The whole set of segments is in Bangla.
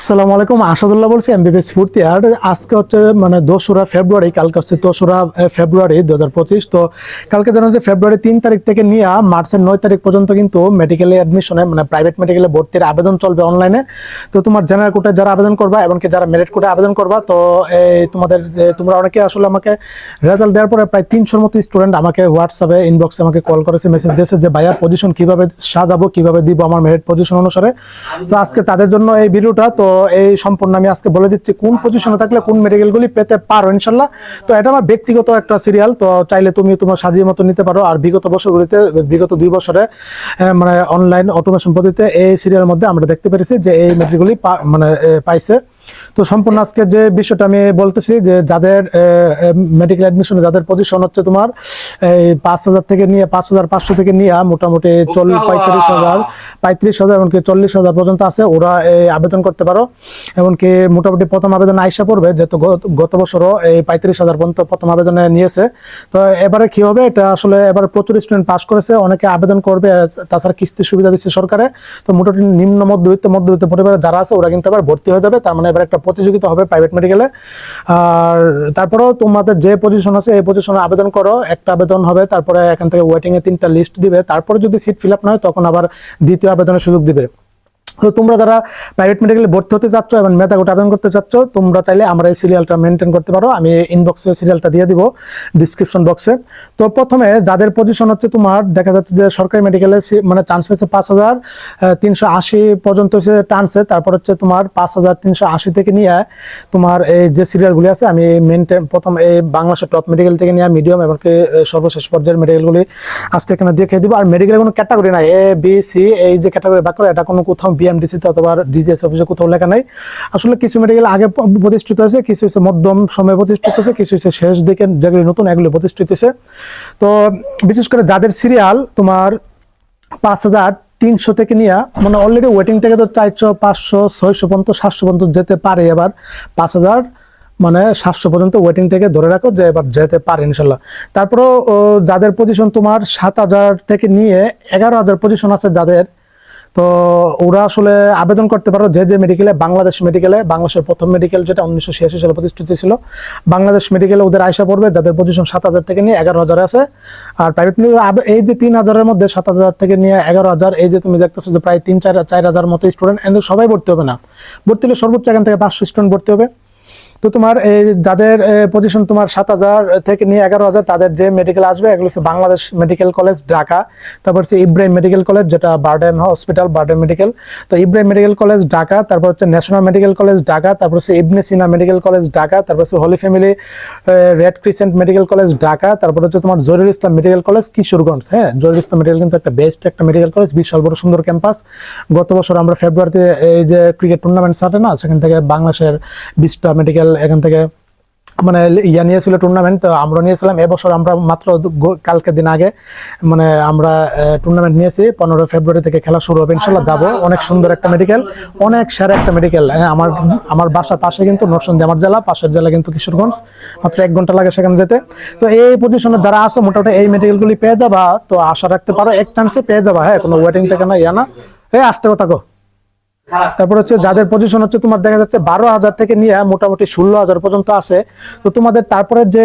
আসসালামু আলাইকুম। আসাদুল্লাহ বলছি, এমবিবিএস ফুর্তি আর আজকে হচ্ছে মানে দোসরা ফেব্রুয়ারি, কালকে হচ্ছে দোসরা ফেব্রুয়ারি দু হাজার পঁচিশ। তো কালকে জানো যে ফেব্রুয়ারি তিন তারিখ থেকে নিয়ে মার্চের নয় তারিখ পর্যন্ত কিন্তু মেডিকেলে অ্যাডমিশনে মানে প্রাইভেট মেডিকেলে ভর্তির আবেদন চলবে অনলাইনে তো তোমার জেনারেল কোর্টে যারা আবেদন করবা এমনকি যারা মেরিট কোর্টে আবেদন করবা, তো এই তোমাদের তোমরা অনেকে আসলে আমাকে রেজাল্ট দেওয়ার পরে প্রায় তিনশোর মতো স্টুডেন্ট আমাকে হোয়াটসঅ্যাপে ইনবক্সে আমাকে কল করেছে মেসেজ দিয়েছে যে, ভাইয়া পজিশন কীভাবে সাজাবো, কীভাবে দিব আমার মেরিট পজিশন অনুসারে? তো আজকে তাদের জন্য এই ভিডিওটা তো এই সম্পূর্ণ আমি আজকে বলে দিচ্ছি কোন পজিশনে থাকলে কোন মেডিকেলগুলি পেতে পারো, ইনশাল্লাহ। তো এটা আমার ব্যক্তিগত একটা সিরিয়াল তো চাইলে তুমি তোমার সাজিয়ে মতো নিতে পারো। আর বিগত বছরগুলিতে, বিগত দুই বছরে মানে অনলাইন অটোমেশন পদ্ধতিতে এই সিরিয়ালের মধ্যে আমরা দেখতে পেরেছি যে এই মেডিকেলগুলি মানে পাইছে। তো সম্পূর্ণ আজকে যে বিষয়টা আমি বলতেছি যে যাদের মেডিকেল অ্যাডমিশনে যাদের পজিশন হচ্ছে তোমার এই পাঁচ হাজার থেকে নিয়ে পাঁচ হাজার পাঁচশো থেকে নিয়ে মোটামুটি চল্লিশ পঁয়ত্রিশ হাজার পঁয়ত্রিশ হাজার এমনকি চল্লিশ হাজার পর্যন্ত আছে ওরা এই আবেদন করতে পারো। এমনকি মোটামুটি প্রথম আবেদন আইসা পড়বে যেহেতু গত- গত বছরও এই পঁয়ত্রিশ হাজার পর্যন্ত প্রথম আবেদনে নিয়েছে। তো এবারে কি হবে এটা আসলে এবার প্রচুর স্টুডেন্ট পাস করেছে অনেকে আবেদন করবে তাছাড়া কিস্তির সুবিধা দিচ্ছে সরকারে। তো মোটামুটি নিম্ন মধ্যবিত্ত মধ্যবিত্ত পরিবারে যারা আছে ওরা কিন্তু আবার ভর্তি হয়ে যাবে তার মানে এবার একটা প্রতিযোগিতা হবে প্রাইভেট মেডিকেলে আর তারপরেও তোমাদের যে পজিশন আছে, এই পজিশনে আবেদন করো। একটা আবেদন হবে, তারপরে এখান থেকে ওয়েটিংয়ে তিনটা লিস্ট দিবে। তারপরে যদি সিট ফিল আপ না হয়, তখন আবার দ্বিতীয় আবেদনের সুযোগ দিবে। তোমরা যারা প্রাইভেট মেডিকেলে ভর্তি হতে চাচ্ছ এবং মেধা কোটা আবেদন করতে চাচ্ছ, তোমরা চাইলে আমরা এই সিরিয়ালটা মেনটেন করতে পারো। আমি ইনবক্সে সিরিয়ালটা দিয়ে দিব ডিসক্রিপশন বক্সে তো প্রথমে যাদের পজিশন হচ্ছে তোমার, দেখা যাচ্ছে যে সরকারি মেডিকেলে মানে চান্স পেয়েছে পাঁচ হাজার তিনশো আশি পর্যন্ত হচ্ছে টানছে। তারপর হচ্ছে তোমার পাঁচ হাজার তিনশো আশি থেকে নিয়ে তোমার এই যে সিরিয়ালগুলি আছে, আমি মেনটেন প্রথম এই বাংলাদেশের টপ মেডিকেল থেকে নিয়ে মিডিয়াম এমনকি সর্বশেষ পর্যায়ের মেডিকেলগুলি আজকে এখানে দেখে দিব। আর মেডিকেলের কোনো ক্যাটাগরি নাই এ বি সি এই যে ক্যাটাগরি করে এটা কোনো কোথাও বিএমডিসিতে অথবা ডিজিএস অফিসে কোথাও লেখা নাই। আসলে কিছু মেডিকেল আগে প্রতিষ্ঠিত হয়েছে, কিছু হচ্ছে মধ্যম সময়ে প্রতিষ্ঠিত হয়েছে, কিছু হচ্ছে শেষ দিকে যেগুলি নতুন এগুলি প্রতিষ্ঠিত হয়েছে। তো বিশেষ করে যাদের সিরিয়াল তোমার পাঁচ হাজার তিনশো থেকে নিয়ে মানে অলরেডি ওয়েটিং থেকে তো চারশো, পাঁচশো, ছয়শো পর্যন্ত, সাতশো পর্যন্ত যেতে পারে এবার পাঁচ হাজার মানে সাতশো পর্যন্ত ওয়েটিং থেকে ধরে রাখো যে এবার যেতে পারে ইনশাল্লাহ। তারপরেও যাদের পজিশন তোমার সাত হাজার থেকে নিয়ে এগারো হাজার পজিশন আছে যাদের তো ওরা আসলে আবেদন করতে পারো যে যে মেডিকেলে বাংলাদেশ মেডিকেলে বাংলাদেশের প্রথম মেডিকেল যেটা উনিশশো ছিয়াশি সালে প্রতিষ্ঠিত ছিল। বাংলাদেশ মেডিকেলে ওদের আয়সা পড়বে, যাদের পজিশন সাত হাজার থেকে নিয়ে এগারো হাজার আছে। আর প্রাইভেট এই যে তিন হাজারের মধ্যে সাত হাজার থেকে নিয়ে এগারো হাজার, এই যে তুমি দেখতেছো যে প্রায় তিন, চার চার হাজার মতো স্টুডেন্ট এদের সবাই ভর্তি হবে না। ভর্তি হলে সর্বোচ্চ এখান থেকে পাঁচশো স্টুডেন্ট ভর্তি হবে। তো তোমার যাদের পজিশন তোমার সাত হাজার থেকে নিয়ে এগারো হাজার, তাদের যে মেডিকেল আসবে, এগুলো হচ্ছে বাংলাদেশ মেডিকেল কলেজ ঢাকা। তারপর হচ্ছে ইব্রাহিম মেডিকেল কলেজ যেটা বার্ডেন হসপিটাল বার্ডেন মেডিকেল তো ইব্রাহিম মেডিকেল কলেজ ঢাকা। তারপর হচ্ছে ন্যাশনাল মেডিকেল কলেজ ঢাকা। তারপর হচ্ছে ইবনে সিনা মেডিকেল কলেজ ঢাকা। তারপর হচ্ছে holy family red crescent medical college Dhaka. তারপর হচ্ছে তোমার জহিরুল ইসলাম মেডিকেল কলেজ কিশোরগঞ্জ। হ্যাঁ জহিরুল ইসলাম মেডিকেল কিন্তু একটা বেস্ট একটা মেডিকেল কলেজ বিশাল বড় সুন্দর ক্যাম্পাস গত বছর আমরা ফেব্রুয়ারিতে এই যে ক্রিকেট টুর্নামেন্ট সাটে না, সেখান থেকে বাংলাদেশের বিশটা মেডিকেল এখান থেকে মানে ইয়া নিয়েছিল টুর্নামেন্ট তো আমরা নিয়েছিলাম। এবছর আমরা মাত্র কালকে দিন আগে মানে আমরা টুর্নামেন্ট নিয়েছি। পনেরো ফেব্রুয়ারি থেকে খেলা শুরু হবে, ইনশাল্লাহ যাব। অনেক সুন্দর একটা মেডিকেল অনেক সেরা একটা মেডিকেল হ্যাঁ আমার আমার বাসার পাশে কিন্তু নরসিংদী, আমার জেলা, পাশের জেলা কিন্তু কিশোরগঞ্জ। মাত্র এক ঘণ্টা লাগে সেখানে যেতে। তো এই পজিশনে যারা আছে, মোটামুটি এই মেডিকেলগুলি পেয়ে যাবা। তো আশা রাখতে পারো, এক চান্সে পেয়ে যাবা। হ্যাঁ কোনো ওয়েটিং থেকে না, ইয়া না। এই আসতে কথা তারপর হচ্ছে যাদের পজিশন হচ্ছে তোমার দেখা যাচ্ছে বারো হাজার থেকে নিয়ে মোটামুটি ষোলো হাজার পর্যন্ত আছে। তো তোমাদের তারপরে যে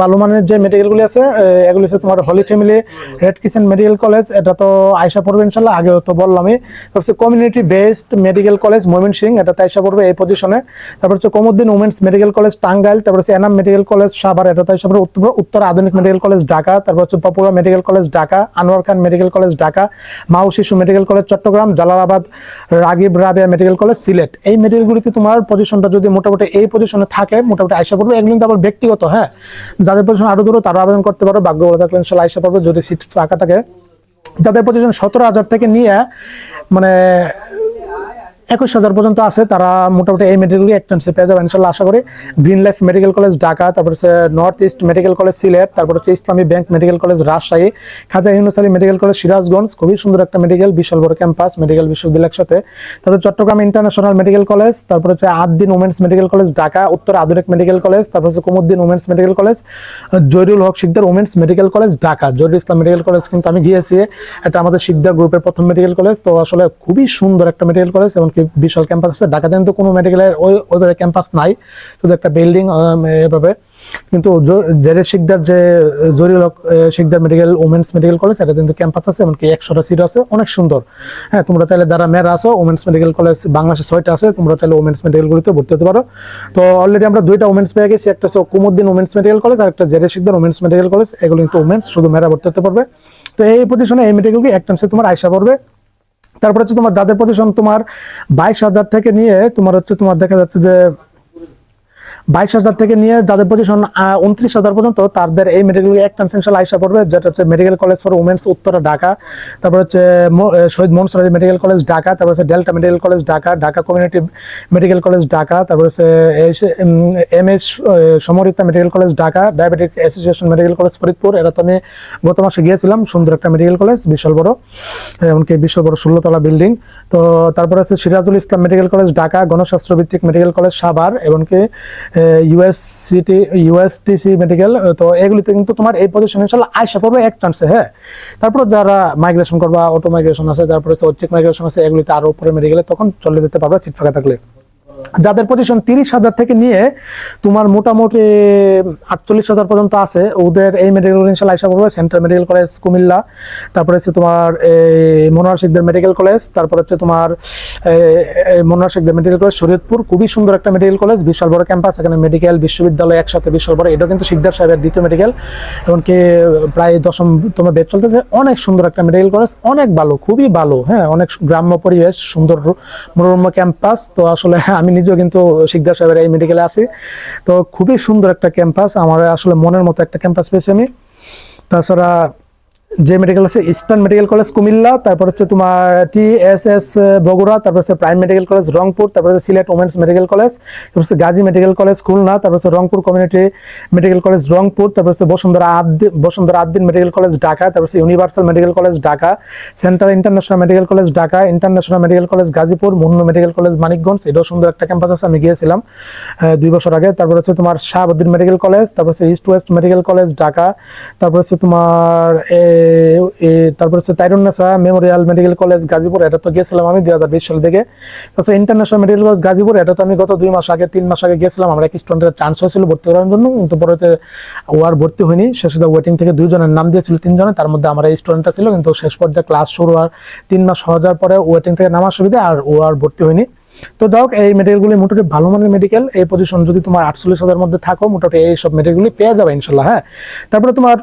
ভালো মানের যে মেডিকেলগুলি আছে এগুলি হচ্ছে তোমার holy family red crescent medical college এটা তো আয়সা পড়বে ইনশাল্লাহ, আগেও তো বললামই। তারপর community based medical college Mymensingh এটা আয়সা পড়বে এই পজিশনে তারপর হচ্ছে Kumudini women's medical college Tangail তারপর হচ্ছে এনাম মেডিকেল কলেজ সাভার এটা আয়সা পড়বে। উত্তর উত্তর আধুনিক মেডিকেল কলেজ ঢাকা, তারপর হচ্ছে popular medical college Dhaka Anwar Khan medical college Dhaka মাউ শিশু medical college Chittagong, Jalalabad, Ragib Rabeya medical college Sylhet. এই মেডিকেলগুলিতে তোমার পজিশনটা যদি মোটামুটি এই পজিশনে থাকে, মোটামুটি আইসা পড়বে। এগুলো কিন্তু আবার ব্যক্তিগত হ্যাঁ? যাদের পজিশন আরও দূরে, তারা আবেদন করতে পারো। ভাগ্য বলে থাকলে ইনশাল্লাহ আইসা পড়বে, যদি সিট ফাঁকা থাকে। যাদের পজিশন সতেরো হাজার থেকে নিয়ে মানে একুশ হাজার পর্যন্ত আছে, তারা মোটামুটি এই মেডিকেল এক চান্সে পেয়ে যাবে, ইনশাল্লাহ আশা করি। Green life medical college Dhaka তারপর হচ্ছে north east medical college Sylhet, তারপর হচ্ছে Islami bank medical college Rajshahi, Khaja Yunus Ali medical college Sirajganj, খুবই সুন্দর একটা মেডিকেল বিশাল বড় ক্যাম্পাস মেডিকেল বিশ্ববিদ্যালয়ের সাথে। তারপর চট্টগ্রাম ইন্টারন্যাশনাল মেডিকেল কলেজ তারপর হচ্ছে Ad-din women's medical college Dhaka Uttara Adhunik medical college তারপর হচ্ছে Kumudini women's medical college Zahirul Haque Sikder women's medical college Dhaka Zahirul Islam medical college কিন্তু আমি গিয়েছি, এটা আমাদের শিকদার গ্রুপের প্রথম মেডিকেল কলেজ তো আসলে খুবই সুন্দর একটা মেডিকেল কলেজ এবং বিশাল ক্যাম্পাস আছে। ঢাকাতে কিন্তু কোনো মেডিকেলের ওই ওইভাবে ক্যাম্পাস নাই। শুধু একটা বিল্ডিং এভাবে। কিন্তু জেরে শিকদার যে জরিল Sikder medical women's medical college এটা কিন্তু ক্যাম্পাস আছে, এমনকি একশোটা সিট আছে। অনেক সুন্দর। হ্যাঁ তোমরা চাইলে যারা মেয়েরা আছো ওমেন্স মেডিকেল কলেজ বাংলাদেশে ছয়টা আছে, তোমরা চাইলে ওমেন্স মেডিকেলগুলিতে ভর্তি হতে পারো। তো অলরেডি আমরা দুইটা ওমেন্স পেয়ে গেছি। একটা হচ্ছে কুমুদ্দিন উমেন্স মেডিকেল কলেজ আর একটা জেরে শিকদার উমেন্স মেডিকেল কলেজ এগুলো কিন্তু ওমেন্স শুধু মেয়েরা ভর্তি হতে পারবে। তো এই পজিশনে এই মেডিকেলকে একটা তোমার আয়সা পড়বে। তারপর হচ্ছে তোমার যাদের পজিশন তোমার বাইশ হাজার থেকে নিয়ে তোমার হচ্ছে তোমার দেখা যাচ্ছে যে বাইশ হাজার থেকে নিয়ে যাদের পজিশন উনত্রিশ হাজার পর্যন্ত, তাদের এই মেডিকেল এক কনসেনশাল আইসা পড়বে, যেটা হচ্ছে medical college for women's Uttara, Dhaka. তারপর হচ্ছে শহীদ মনসুরারি মেডিকেল কলেজ ঢাকা। তারপর হচ্ছে delta medical college Dhaka. Dhaka community medical college Dhaka. তারপর হচ্ছে M S Samorita medical college Dhaka. Diabetic association medical college Faridpur. এটা তো আমি গত মাসে গিয়েছিলাম, সুন্দর একটা মেডিকেল কলেজ বিশাল বড়, এমনকি বিশাল বড় ষোলোতলা বিল্ডিং তো তারপরে আছে সিরাজুল ইসলাম মেডিকেল কলেজ ঢাকা। গণশাস্ত্র ভিত্তিক মেডিকেল কলেজ সাভার, এমনকি ইউএসসিটি ইউএসটিসি মেডিকেল তো এগুলিতে কিন্তু তোমার এই পজিশন ইনশাল্লাহ আয়সা পড়বে এক চান্সে হ্যাঁ? তারপর যারা মাইগ্রেশন করবা অটো মাইগ্রেশন আছে, তারপরে ঐচ্ছিক মাইগ্রেশন আছে, এগুলিতে আরও উপরে মেডিকেলে তখন চলে যেতে পারবে সিট ফাঁকা থাকলে। যাদের পজিশন তিরিশ হাজার থেকে নিয়ে তোমার মোটামুটি আটচল্লিশ হাজার পর্যন্ত আছে, ওদের এই মেডিকেল ইনশাল্লাহ আইসা পড়বে, সেন্ট্রাল মেডিকেল কলেজ কুমিল্লা, তারপরে হচ্ছে তোমার, এই মনোয়ার শেখদের মেডিকেল কলেজ তারপর হচ্ছে তোমার, এই মনোয়ার শেখদের মেডিকেল কলেজ শরীয়তপুর, খুবই সুন্দর একটা মেডিকেল কলেজ বিশাল বড় ক্যাম্পাস এখানে মেডিকেল বিশ্ববিদ্যালয় একসাথে বিশাল বড়, এটাও কিন্তু শিকদার সাহেবের দ্বিতীয় মেডিকেল এমনকি প্রায় দশম তোমার বেড চলতেছে, অনেক সুন্দর একটা মেডিকেল কলেজ অনেক ভালো, খুবই ভালো হ্যাঁ অনেক গ্রাম্য পরিবেশ, সুন্দর, মনোরম ক্যাম্পাস তো আসলে আমি নিজেও কিন্তু শিকদার সাহেবের এই মেডিকেলে আছি। তো খুবই সুন্দর একটা ক্যাম্পাস আমার আসলে মনের মতো একটা ক্যাম্পাস পেয়েছি আমি। তাছাড়া যে মেডিকেল আছে ইস্টার্ন মেডিকেল কলেজ কুমিল্লা তারপর হচ্ছে তোমার টি এস এস বগুড়া তারপর হচ্ছে প্রাইম মেডিকেল কলেজ রংপুর তারপর হচ্ছে সিলেট ওমেন্স মেডিকেল কলেজ তারপর হচ্ছে গাজী মেডিকেল কলেজ খুলনা তারপর হচ্ছে Rangpur community medical college Rangpur তারপর হচ্ছে বসুন্ধরা আদ্দিন বসুন্ধরা আদ্দিন মেডিকেল কলেজ ঢাকা তারপর হচ্ছে universal medical college Dhaka central international medical college Dhaka international medical college Gazipur Monno medical college Manikganj এটাও সুন্দর একটা ক্যাম্পাস আছে আমি গিয়েছিলাম দুই বছর আগে তারপর হচ্ছে তোমার শাহাবুদ্দিন মেডিকেল কলেজ তারপর হচ্ছে east west medical college Dhaka তারপর হচ্ছে তোমার তারপর হচ্ছে Tairunnessa memorial medical college Gazipur, এটা তো গিয়েছিলাম আমি দুই হাজার বিশ সাল থেকে। তাছাড়া ইন্টারন্যাশনাল মেডিকেল কলেজ গাজীপুর, এটা তো আমি গত দুই মাস আগে, তিন মাস আগে গিয়েছিলাম আমরা এক স্টুডেন্টের চান্স হয়েছিল ভর্তি করার জন্য, কিন্তু পরে ও আর ভর্তি হয়নি। শেষে ওয়েটিং থেকে দুইজনের নাম দিয়েছিল তিনজনের তার মধ্যে আমার এই স্টুডেন্টটা ছিল, কিন্তু শেষ পর্যায়ে ক্লাস শুরু হওয়ার তিন মাস হয়ে যাওয়ার পরে ওয়েটিং থেকে নামার সুবিধা আর ও আর ভর্তি হয়নি। তো যাই হোক, এই মেডিকেলগুলি মোটামুটি ভালো মানের মেডিকেল এই পজিশন যদি তোমার আটচল্লিশ হাজার মধ্যে থাকো, মোটামুটি এই সব মেডিকেলগুলি পেয়ে যাবে ইনশাল্লাহ হ্যাঁ। তারপরে তোমার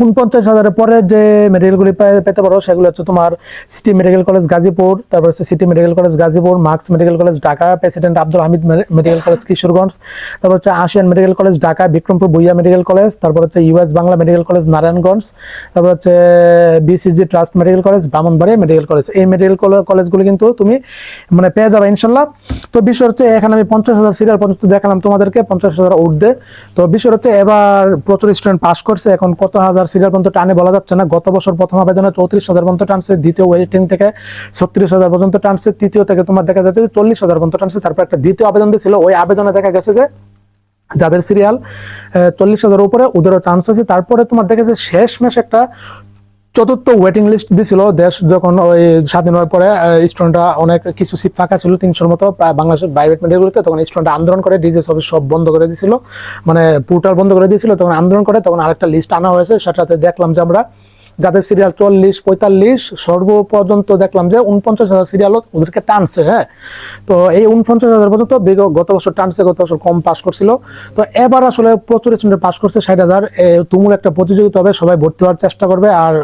উনপঞ্চাশ হাজারের পরে যে মেডিকেলগুলি পেতে পারো, সেগুলো হচ্ছে তোমার সিটি মেডিকেল কলেজ গাজীপুর, তারপর হচ্ছে city medical college Gazipur marks medical college Dhaka president Abdul Hamid medical college Kishoreganj, তারপর হচ্ছে Ashiyan medical college Dhaka, Bikrampur Bhuiyan medical college তারপর হচ্ছে US Bangla medical college Narayanganj, তারপর হচ্ছে BCG trust medical college Brahmanbaria medical college এই মেডিকেল কলেজগুলি কিন্তু তুমি মানে পেয়ে যাবে ইনশাল্লাহ। তো বিষয় হচ্ছে এখানে আমি পঞ্চাশ হাজার সিরিয়াল পর্যন্ত দেখালাম তোমাদেরকে, পঞ্চাশ হাজার উঠবে তো বিষয় হচ্ছে এবার প্রচুর স্টুডেন্ট পাস করছে, এখন কত হাজার সিরিয়াল পর্যন্ত টানে বলা যাচ্ছে না। গত বছর প্রথম আবেদনে চৌত্রিশ হাজার পর্যন্ত টানছে, দ্বিতীয় ওয়েটিং থেকে ছত্রিশ হাজার পর্যন্ত টানছে, তৃতীয় থেকে তোমার দেখা যাচ্ছে চল্লিশ হাজার পর্যন্ত টানছে, তারপর একটা দ্বিতীয় আবেদন দিয়েছিল। ওই আবেদনে দেখা গেছে যে যাদের সিরিয়াল চল্লিশ হাজার উপরে ওদেরও চান্স আছে। তারপরে তোমার দেখেছে শেষ মেশ একটা চতুর্থ ওয়েটিং লিস্ট দিছিল দেশ যখন ওই স্বাধীন হওয়ার পরে স্টুডেন্টরা অনেক কিছু সিট ফাঁকা ছিল, তিনশোর মতো, প্রায় বাংলাদেশের প্রাইভেট মেডিকেলগুলোতে তখন স্টুডেন্টরা আন্দোলন করে ডিজে অফিস সব বন্ধ করে দিয়েছিল মানে পোর্টাল বন্ধ করে দিয়েছিল তখন আন্দোলন করে, তখন আরেকটা লিস্ট আনা হয়েছে, সেটাতে দেখলাম যে আমরা যাদের সিরিয়াল চল্লিশ, পঁয়তাল্লিশ সর্ব পর্যন্ত দেখলাম যে উনপঞ্চাশ হাজার সিরিয়াল ওদেরকে টানছে হ্যাঁ? তো এই উনপঞ্চাশ হাজার পর্যন্ত গত বছর টানছে, গত বছর কম পাস করছিল। তো এবার আসলে প্রচুর স্টুডেন্ট পাস করছে, ষাট হাজার। তুমুল একটা প্রতিযোগিতা হবে, সবাই ভর্তি হওয়ার চেষ্টা করবে, আর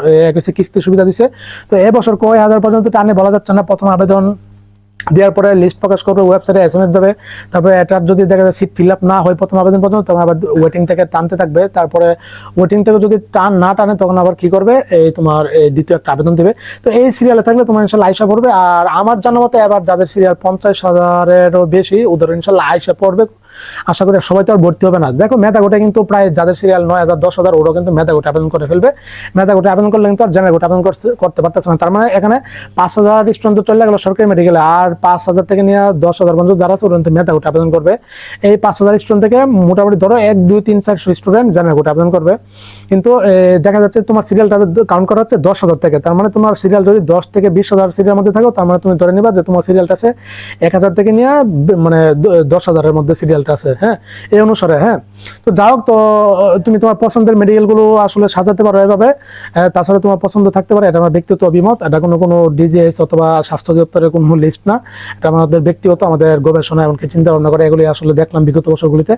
কিস্তি সুবিধা দিছে। তো এবছর কয় হাজার পর্যন্ত টানে বলা যাচ্ছে না, প্রথম আবেদন দেওয়ার পরে লিস্ট প্রকাশ করবে ওয়েবসাইটে এস এম এস যাবে। তারপরে এটার যদি দেখা যায় সিট ফিল আপ না হয় প্রথম আবেদন পর্যন্ত, তখন আবার ওয়েটিং থেকে টানতে থাকবে। তারপরে ওয়েটিং থেকে যদি টান না টানে, তখন আবার কি করবে? এই তোমার, এই দ্বিতীয় একটা আবেদন দেবে। তো এই সিরিয়ালে থাকলে তোমার ইনশাল্লাহ আয়সা পড়বে। আর আমার জানা মতে এবার যাদের সিরিয়াল পঞ্চাশ হাজারেরও বেশি ওদের ইনশাল্লাহ আয়সা পড়বে। আশা করি সবাই তো আর ভর্তি হবে না। দেখো, মেধা কোটা কিন্তু প্রায় যাদের সিরিয়াল নয় হাজার, দশ হাজার, ওরাও কিন্তু মেধা কোটা আবেদন করে ফেলবে। মেধা কোটা আবেদন করলে কিন্তু আর জেনারেল আবেদন করতে পারতেছে না। তার মানে এখানে পাঁচ হাজার স্টুডেন্ট চলে গেলো সরকারি মেডিকেলে আর পাঁচ হাজার থেকে নিয়ে দশ হাজার পর্যন্ত যারা আছে ওরা কিন্তু মেধা কোটা আবেদন করবে। এই পাঁচ হাজার স্টুডেন্ট থেকে মোটামুটি ধরো এক, দুই, তিন চারশো স্টুডেন্ট জেনারেল কোটা আবেদন করবে। কিন্তু দেখা যাচ্ছে তোমার সিরিয়ালটা কাউন্ট করা হচ্ছে দশ হাজার থেকে। তার মানে তোমার সিরিয়াল যদি দশ থেকে বিশ হাজার সিরিয়াল মধ্যে থাকো, তার মানে তুমি ধরে নিবা যে তোমার সিরিয়ালটা আছে এক হাজার থেকে নিয়ে মানে দশ হাজারের মধ্যে সিরিয়ালটা আছে হ্যাঁ? এই অনুসারে হ্যাঁ? তো যাই হোক, তো তুমি তোমার পছন্দের মেডিকেলগুলো আসলে সাজাতে পারো এভাবে। তাছাড়া তোমার পছন্দ থাকতে পারে, এটা আমার ব্যক্তিগত অভিমত, এটা কোনো কোনো ডিজিএস অথবা স্বাস্থ্য দপ্তরের কোনো লিস্ট না। এটা আমাদের ব্যক্তিগত, আমাদের গবেষণা এমনকি চিন্তা ভাবনা করে এগুলি আসলে দেখলাম বিগত বছরগুলিতে।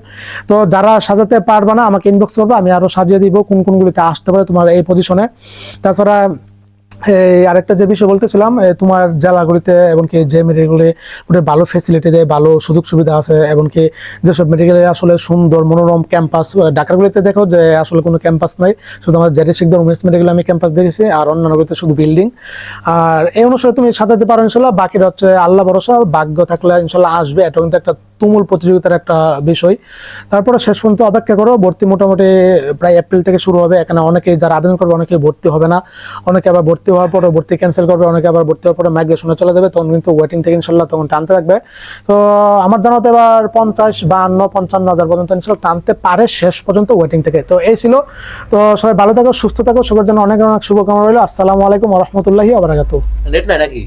তো যারা সাজাতে পারবে না, আমাকে ইনবক্স করবে, আমি আরও সাজিয়ে দিব, কোন, কোনগুলিতে আসতে পারে তোমার এই পজিশনে তাছাড়া আরেকটা যে বিষয় বলতেছিলাম তোমার জেলাগুলিতে এমনকি যে মেডিকেলে ভালো ফেসিলিটি দেয়, ভালো সুযোগ সুবিধা আছে এমনকি যেসব মেডিকেলে আসলে সুন্দর মনোরম ক্যাম্পাস ঢাকারগুলিতে দেখো যে আসলে কোনো ক্যাম্পাস নাই। শুধু আমার জেডি শিকদার উমেন্স মেডিকেলে আমি ক্যাম্পাস দেখেছি, আর অন্যান্যগুলিতে শুধু বিল্ডিং আর এই অনুসারে তুমি সাজাতে পারো ইনশাল্লাহ বাকিটা হচ্ছে আল্লাহ ভরসা, ভাগ্য থাকলে ইনশাল্লাহ আসবে। এটা কিন্তু একটা তুমুল প্রতিযোগিতার একটা বিষয়। তারপরে শেষ পর্যন্ত অপেক্ষা করো, ভর্তি মোটামুটি প্রায় এপ্রিল থেকে শুরু হবে। এখানে অনেকেই যারা আবেদন করবে অনেকে ভর্তি হবে না। অনেকে আবার ভর্তি হওয়ার পরে ভর্তি ক্যান্সেল করবে, অনেকে আবার ভর্তি হওয়ার পরে মাইগ্রেশনে চলে যাবে। তখন কিন্তু ওয়েটিং থেকে ইনশাল্লাহ তখন টানতে থাকবে। তো আমার জানাতে এবার পঞ্চাশ, বাহান্ন, পঞ্চান্ন হাজার পর্যন্ত ইনশাল্লাহ টানতে পারে শেষ পর্যন্ত ওয়েটিং থেকে। তো এই ছিল। তো সবাই ভালো থাকো, সুস্থ থাকো। সবার জন্য অনেক অনেক শুভকামনা রইল। আসসালামু আলাইকুম রহমতুল্লাহি নাই নাকি?